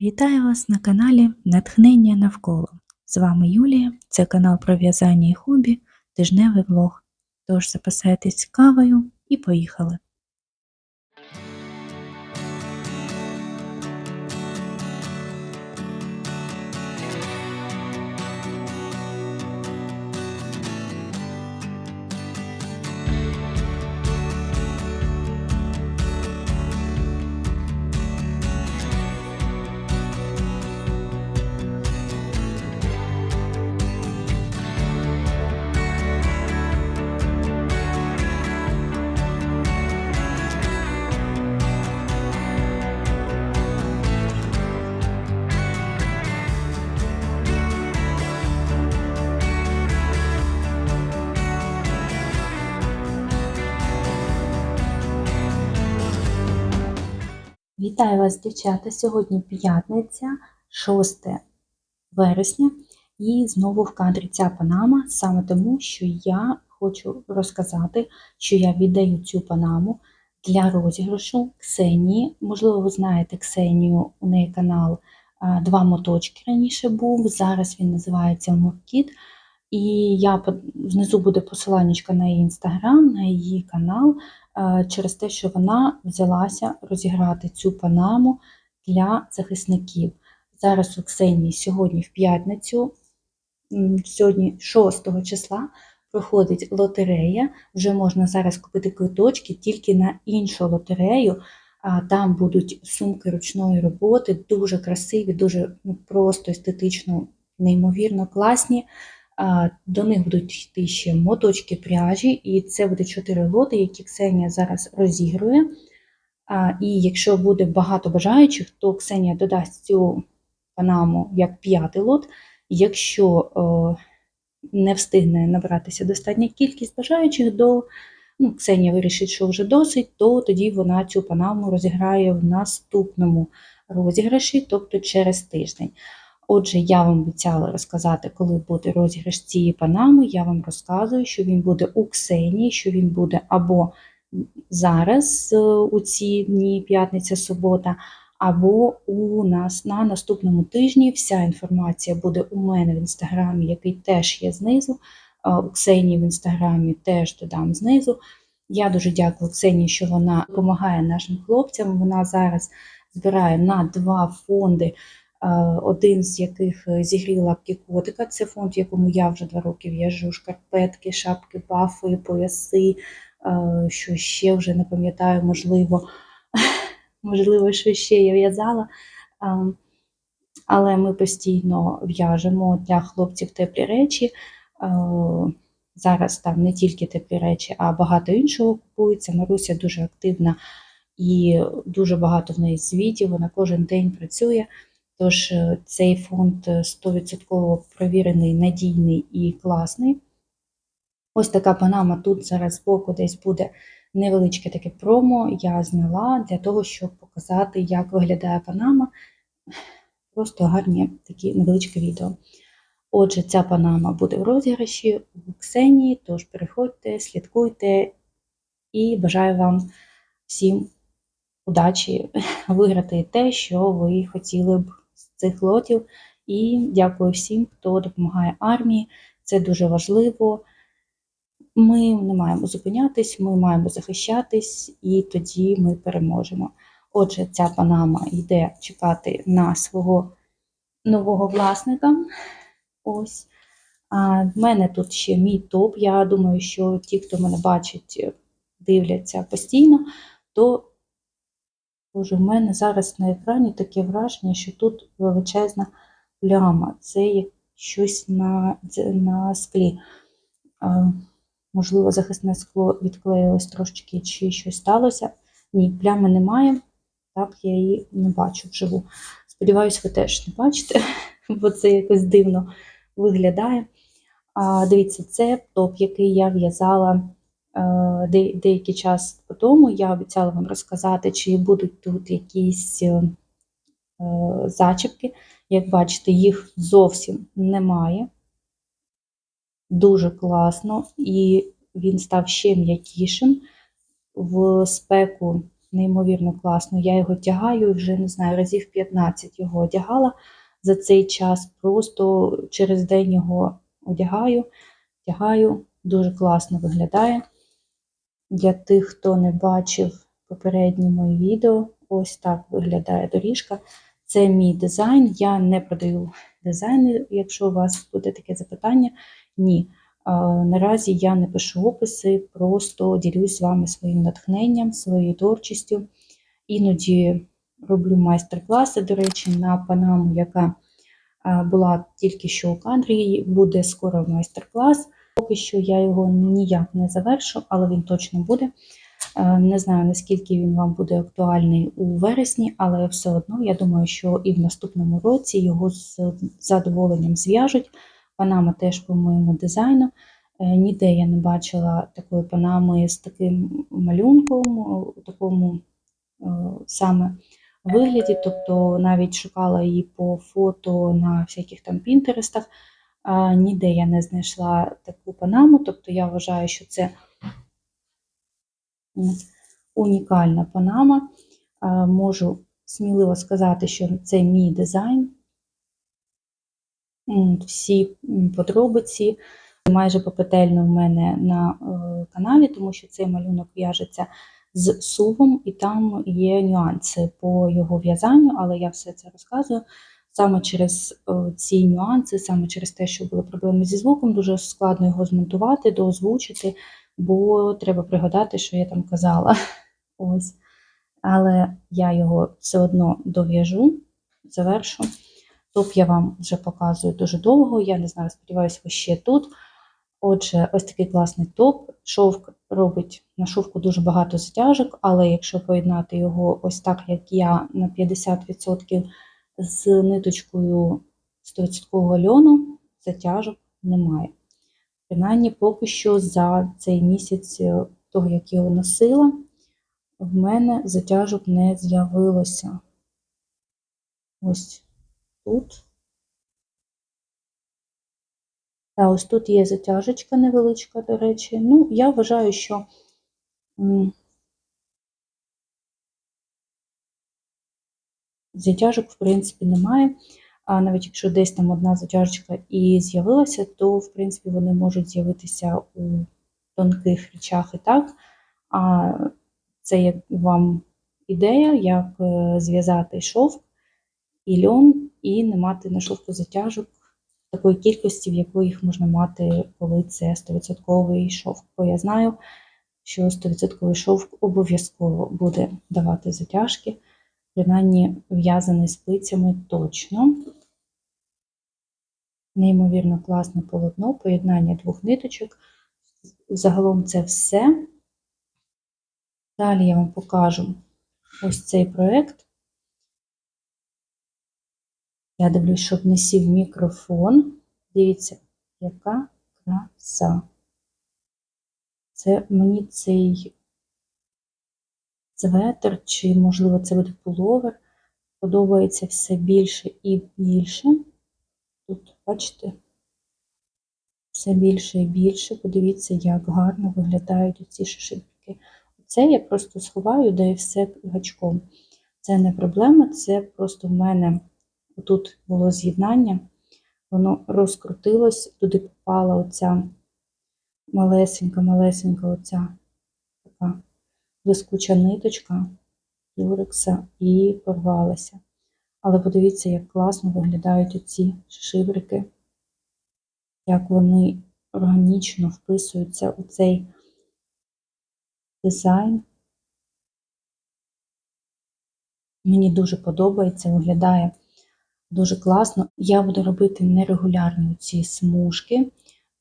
Вітаю вас на каналі Натхнення навколо. З вами Юлія, це канал про в'язання і хобі, тижневий влог. Тож запасайтесь кавою і поїхали. Вітаю вас, дівчата! Сьогодні п'ятниця, 6 вересня, і знову в кадрі ця панама, саме тому, що я хочу розказати, що я віддаю цю панаму для розіграшу Ксенії. Можливо, ви знаєте Ксенію, у неї канал Два моточки раніше був, зараз він називається Муркіт. І я внизу буде посилання на її інстаграм, на її канал, через те, що вона взялася розіграти цю панаму для захисників. Зараз у Ксенії сьогодні в п'ятницю, сьогодні 6 числа, проходить лотерея. Вже можна зараз купити квиточки тільки на іншу лотерею. Там будуть сумки ручної роботи, дуже красиві, дуже ну, просто естетично, неймовірно класні. До них будуть йти ще моточки пряжі, і це буде 4 лоти, які Ксенія зараз розігрує. І якщо буде багато бажаючих, то Ксенія додасть цю панаму як п'ятий лот. Якщо не встигне набратися достатня кількість бажаючих, до ну, Ксенія вирішить, що вже досить, то тоді вона цю панаму розіграє в наступному розіграші, тобто через тиждень. Отже, я вам обіцяла розказати, коли буде розіграш цієї панами. Я вам розказую, що він буде у Ксенії, що він буде або зараз, е, у ці дні, п'ятниця, субота, або у нас на наступному тижні. Вся інформація буде у мене в інстаграмі, який теж є знизу. У Ксенії в інстаграмі теж додам знизу. Я дуже дякую Ксенії, що вона допомагає нашим хлопцям. Вона зараз збирає на два фонди один з яких е, зігрів лапки. Це фонд, в якому я вже два роки в'яжу шкарпетки, шапки, бафи, пояси, що ще вже не пам'ятаю, можливо, можливо, що ще я в'язала. Але ми постійно в'яжемо для хлопців теплі речі. Зараз там не тільки теплі речі, а багато іншого купується. Маруся дуже активна і дуже багато в неї звітів. Вона кожен день працює. Тож е, цей фонд 100% е, провірений, надійний і класний. Ось така панама тут зараз збоку десь буде невеличке таке промо. Я зняла для того, щоб показати, як виглядає панама. Просто гарні такі невеличке відео. Отже, ця панама буде в розіграші у Ксенії, тож переходьте, слідкуйте і бажаю вам всім удачі виграти те, що ви хотіли б цих лотів. І дякую всім, хто допомагає армії. Це дуже важливо. Ми не маємо зупинятись, ми маємо захищатись, і тоді ми переможемо. Отже, ця панама йде чекати на свого нового власника. Ось. А В мене тут ще мій топ. Я думаю, що ті, хто мене бачить, дивляться постійно, то Боже, в мене зараз на екрані таке враження, що тут величезна пляма. Це як щось на на склі. А, Можливо, захисне скло відклеїлось трошечки, чи щось сталося. Ні, плями немає, так я її не бачу вживу. Сподіваюсь, ви теж не бачите, бо це якось дивно виглядає. А, Дивіться, це топ, який я в'язала деякий час по тому я обіцяла вам розказати, чи будуть тут якісь е, зачіпки. Як бачите, їх зовсім немає. Дуже класно, і він став ще м'якішим. В спеку неймовірно класно. Я його тягаю вже не знаю, разів 15 його одягала за цей час. Просто через день його одягаю, тягаю, дуже класно виглядає. Для тих, хто не бачив попередні мої відео, ось так виглядає доріжка. Це мій дизайн. Я не продаю дизайни, якщо у вас буде таке запитання. Ні. Наразі я не пишу описи, просто ділюсь з вами своїм натхненням, своєю творчістю. Іноді роблю майстер-класи, до речі, на панаму, яка була тільки що у кадрі, буде скоро майстер-клас. Поки що я його ніяк не завершу, але він точно буде. Не знаю, наскільки він вам буде актуальний у вересні, але все одно я думаю, що і в наступному році його з задоволенням зв'яжуть. Панама теж по моєму дизайну. Е, ніде я не бачила такої панами з таким малюнком, у такому е, саме вигляді. Тобто навіть шукала її по фото на всяких там пінтерестах. Ніде я не знайшла таку панаму, тобто я вважаю, що це унікальна панама. Можу сміливо сказати, що це мій дизайн. Всі подробиці майже попетельно в мене на е, каналі, тому що цей малюнок в'яжеться з сувом, і там є нюанси по його в'язанню, але я все це розказую. Саме через е, ці нюанси, саме через те, що були проблеми зі звуком, дуже складно його змонтувати, доозвучити, бо треба пригадати, що я там казала. Ось. Але я його все одно дов'яжу, завершу. Топ я вам вже показую дуже довго. Я не знаю, сподіваюся, ви ще тут. Отже, ось такий класний топ. Шовк робить на шовку дуже багато затяжок, але якщо поєднати його ось так, як я на 50% з ниточкою 100% льону, затяжок немає. Принаймні, поки що за цей місяць е, того, як його носила, в мене затяжок не з'явилося. Ось тут. Та ось тут є затяжечка невеличка, до речі. Ну, я вважаю, що затяжок, в принципі, немає. А навіть якщо десь там одна затяжечка і з'явилася, то, в принципі, вони можуть з'явитися у тонких речах і так. А це як вам ідея, як е, зв'язати шовк і льон, і не мати на шовку затяжок такої кількості, в якої їх можна мати, коли це 100% шовк. Бо я знаю, що 100% шовк обов'язково буде давати затяжки, принаймні в'язаний спицями точно. Неймовірно класне полотно, поєднання двох ниточок. Загалом це все. Далі я вам покажу ось цей проєкт. Я дивлюсь, щоб не сів мікрофон. Дивіться, яка краса. Це мені цей светр, чи, можливо, це буде пуловер, подобається все більше і більше. Тут, бачите, все більше і більше. Подивіться, як гарно виглядають ці шишибки. Це я просто сховаю, де все гачком. Це не проблема, це просто в мене тут було з'єднання, воно розкрутилось, туди попала оця малесенька-малесенька оця така блискуча ниточка юрекса і порвалася. Але подивіться, як класно виглядають оці шибрики, як вони органічно вписуються у цей дизайн. Мені дуже подобається, виглядає дуже класно. Я буду робити нерегулярні ці смужки,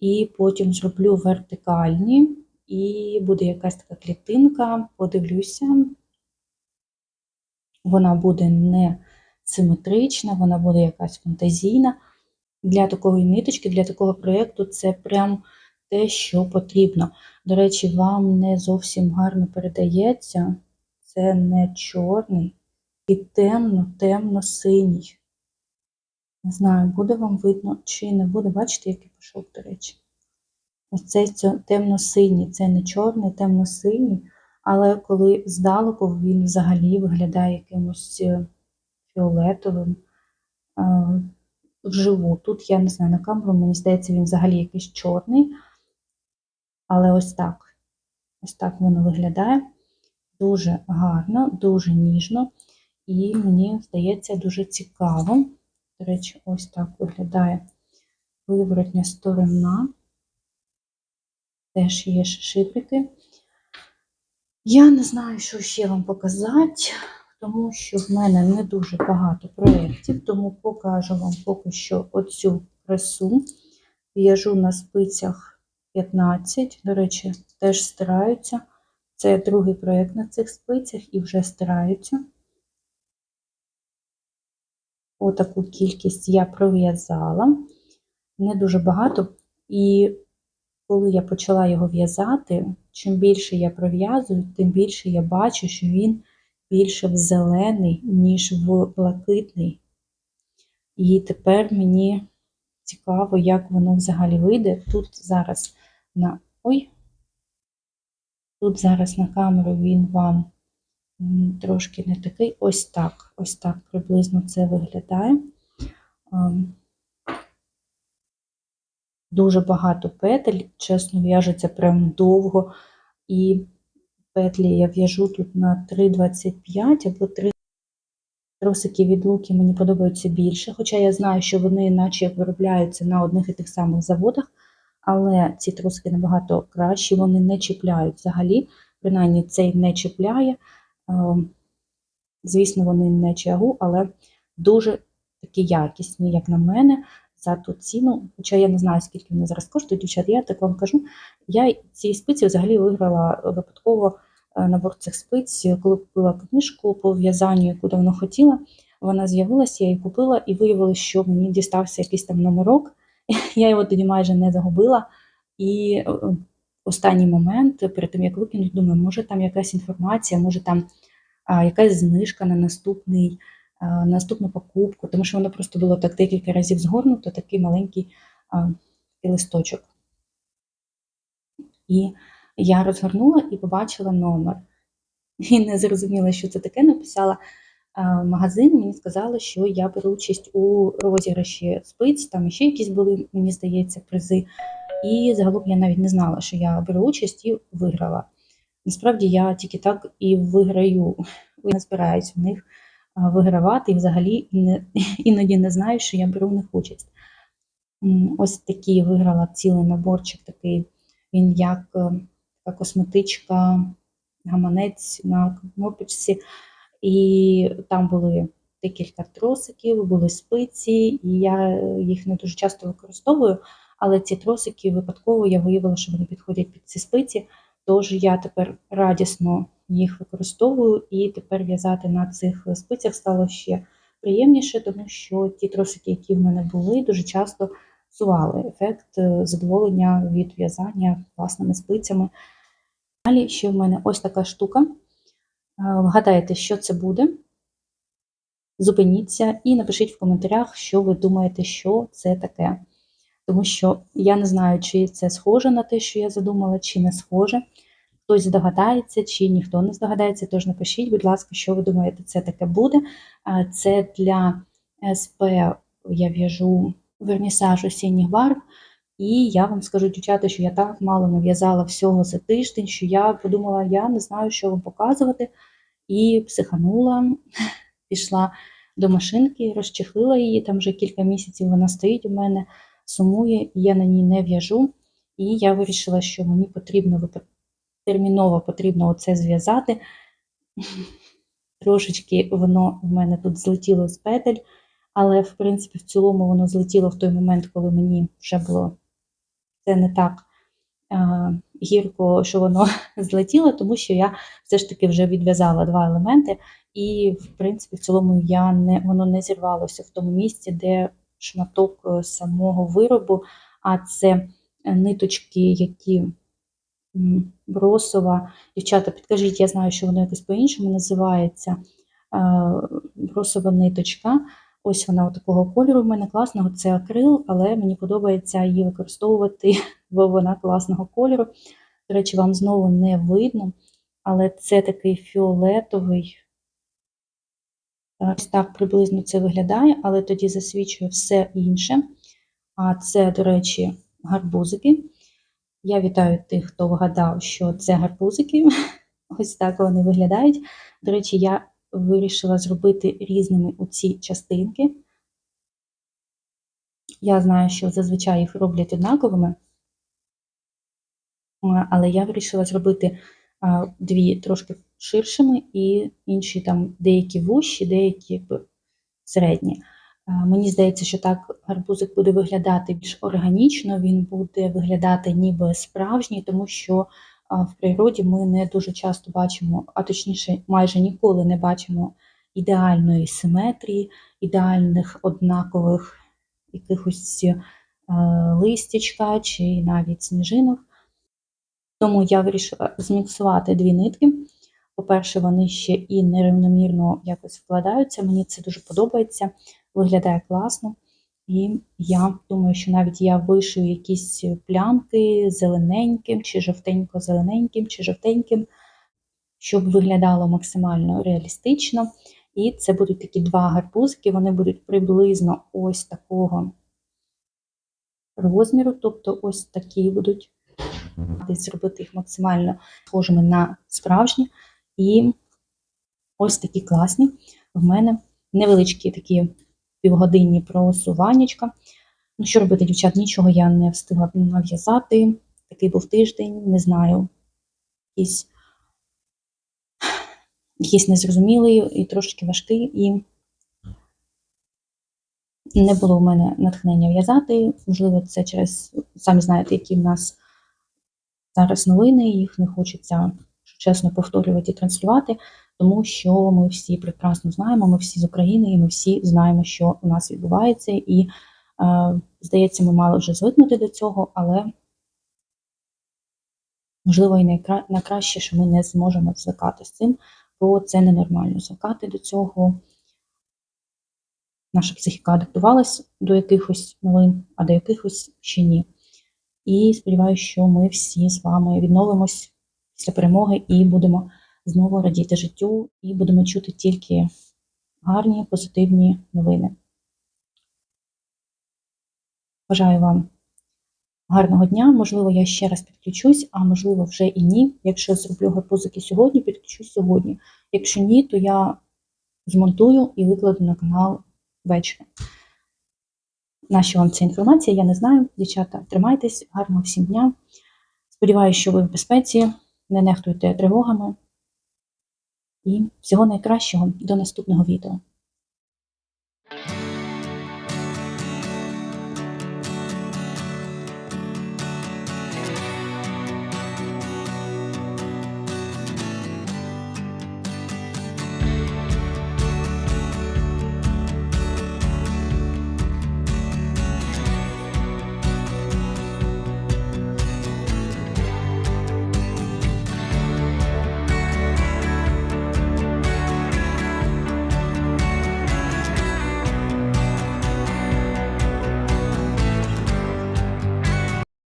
і потім зроблю вертикальні, і буде якась така клітинка, подивлюся, вона буде не симетрична, вона буде якась фантазійна. Для такої ниточки, для такого проєкту це прям те, що потрібно. До речі, вам не зовсім гарно передається. Це не чорний і темно-темно-синій. Не знаю, буде вам видно чи не буде. Бачите, який пішов, до речі. Ось цей темно-синій, це не чорний, темно-синій, Але коли здалеку він взагалі виглядає якимось е, фіолетовим. Е, Вживу. Тут, я не знаю, на камеру, мені здається, він взагалі якийсь чорний. Але ось так. Ось так воно виглядає. Дуже гарно, дуже ніжно. І мені здається, дуже цікаво. До речі, ось так виглядає виворотня сторона. Теж є шипики. Я не знаю, що ще вам показати, тому що в мене не дуже багато проєктів, тому покажу вам поки що оцю красу. В'яжу на спицях 15, до речі, теж стираються. Це другий проєкт на цих спицях і вже стираються. Отаку кількість я пров'язала, не дуже багато. І коли я почала його в'язати, чим більше я пров'язую, тим більше я бачу, що він більше в зелений, ніж в блакитний. І тепер мені цікаво, як воно взагалі вийде. Тут зараз на. Ой, тут зараз на камеру він вам трошки не такий. Ось так. Ось так приблизно це виглядає. Дуже багато петель, чесно, в'яжеться прям довго. І петлі я в'яжу тут на 3,25 або 3 тросики від луки мені подобаються більше. Хоча я знаю, що вони наче виробляються на одних і тих самих заводах, але ці тросики набагато кращі, вони не чіпляють взагалі, принаймні цей не чіпляє. Ем, звісно, вони не чагу, але дуже такі якісні, як на мене, за ту ціну. Хоча я не знаю, скільки вони зараз коштують, дівчат, я так вам кажу. Я ці спиці взагалі виграла випадково е, набор цих спиць, коли купила книжку по в'язанню, яку давно хотіла. Вона з'явилася, я її купила, і виявилося, що мені дістався якийсь там номерок. Я його тоді майже не загубила. І е, останній момент, перед тим як викинути, думаю, може там якась інформація, може там якась знижка на наступний, наступну покупку, тому що воно просто було так декілька разів згорнуто, такий маленький листочок. І я розгорнула і побачила номер. І не зрозуміла, що це таке. Написала в магазин, мені сказали, що я беру участь у розіграші спиць, там ще якісь були, мені здається, призи. І загалом я навіть не знала, що я беру участь і виграла. Насправді я тільки так і виграю, не збираюсь в них вигравати і взагалі іноді не знаю, що я беру в них участь. Ось такий виграла цілий наборчик, такий він як е, косметичка, гаманець на кнопочці. І там були декілька тросиків, були спиці, і я їх не дуже часто використовую, але ці тросики випадково я виявила, що вони підходять під ці спиці. Тож я тепер радісно їх використовую, і тепер в'язати на цих спицях стало ще приємніше, тому що ті тросики, які в мене були, дуже часто псували ефект е, задоволення від в'язання власними спицями. Далі ще в мене ось така штука. Е, вгадайте, що це буде. Зупиніться і напишіть в коментарях, що ви думаєте, що це таке тому що я не знаю, чи це схоже на те, що я задумала, чи не схоже. Хтось здогадається, чи ніхто не здогадається, тож напишіть, будь ласка, що ви думаєте, це таке буде. Це для СП я в'яжу вернісаж осінніх барв. І я вам скажу, дівчата, що я так мало нав'язала всього за тиждень, що я подумала, я не знаю, що вам показувати. І психанула, пішла до машинки, розчехлила її. Там вже кілька місяців вона стоїть у мене сумує, і я на ній не в'яжу. І я вирішила, що мені потрібно терміново потрібно оце зв'язати. Трошечки воно в мене тут злетіло з петель, але, в принципі, в цілому воно злетіло в той момент, коли мені вже було це не так а, гірко, що воно злетіло, тому що я все ж таки вже відв'язала два елементи, і, в принципі, в цілому я не, воно не зірвалося в тому місці, де шматок е, самого виробу, а це е, ниточки, які бросова. Дівчата, підкажіть, я знаю, що воно якось по-іншому називається е, бросова ниточка. Ось вона такого кольору в мене класного, це акрил, але мені подобається її використовувати, бо вона класного кольору. До речі, вам знову не видно. але це такий фіолетовий. Ось так приблизно це виглядає, але тоді засвічує все інше. А це, до речі, гарбузики. Я вітаю тих, хто вгадав, що це гарбузики. Ось так вони виглядають. До речі, я вирішила зробити різними оці частинки. Я знаю, що зазвичай їх роблять однаковими, але я вирішила зробити дві трошки ширшими і інші там деякі вущі, деякі середні. А, Мені здається, що так гарбузик буде виглядати більш органічно, він буде виглядати ніби справжній, тому що в природі ми не дуже часто бачимо, а точніше, майже ніколи не бачимо ідеальної симетрії, ідеальних однакових якихось е, листячка чи навіть сніжинок. Тому я вирішила зміксувати дві нитки. По-перше, вони ще і нерівномірно якось вкладаються. Мені це дуже подобається, виглядає класно. І я думаю, що навіть я вишию якісь плямки зелененьким, чи жовтенько-зелененьким, чи жовтеньким, щоб виглядало максимально реалістично. І це будуть такі два гарбузики, вони будуть приблизно ось такого розміру, тобто ось такі будуть зробити їх максимально схожими на справжні. І ось такі класні. В мене невеличкі такі півгодинні просуваннячка. Ну, що робити, дівчат, нічого я не встигла нав'язати. Такий був тиждень, не знаю, якийсь якийсь незрозумілий і трошки важкий, і не було в мене натхнення в'язати. Можливо, це через, самі знаєте, які в нас зараз новини, їх не хочеться, чесно, повторювати і транслювати, тому що ми всі прекрасно знаємо, ми всі з України, і ми всі знаємо, що у нас відбувається, і, е, здається, ми мали вже звикнути до цього, але можливо і найкра... найкраще, що ми не зможемо звикати з цим, бо це ненормально звикати до цього. Наша психіка адаптувалась до якихось новин, а до якихось ще ні. І сподіваюся, що ми всі з вами відновимось після перемоги і будемо знову радіти життю, і будемо чути тільки гарні, позитивні новини. Бажаю вам гарного дня. Можливо, я ще раз підключусь, а можливо, вже і ні. Якщо зроблю гарбузики сьогодні, підключусь сьогодні. Якщо ні, то я змонтую і викладу на канал ввечері. Нащо вам ця інформація? Я не знаю. Дівчата, тримайтесь, гарного всім дня. Сподіваюся, що ви в безпеці, не нехтуйте тривогами. І всього найкращого до наступного відео.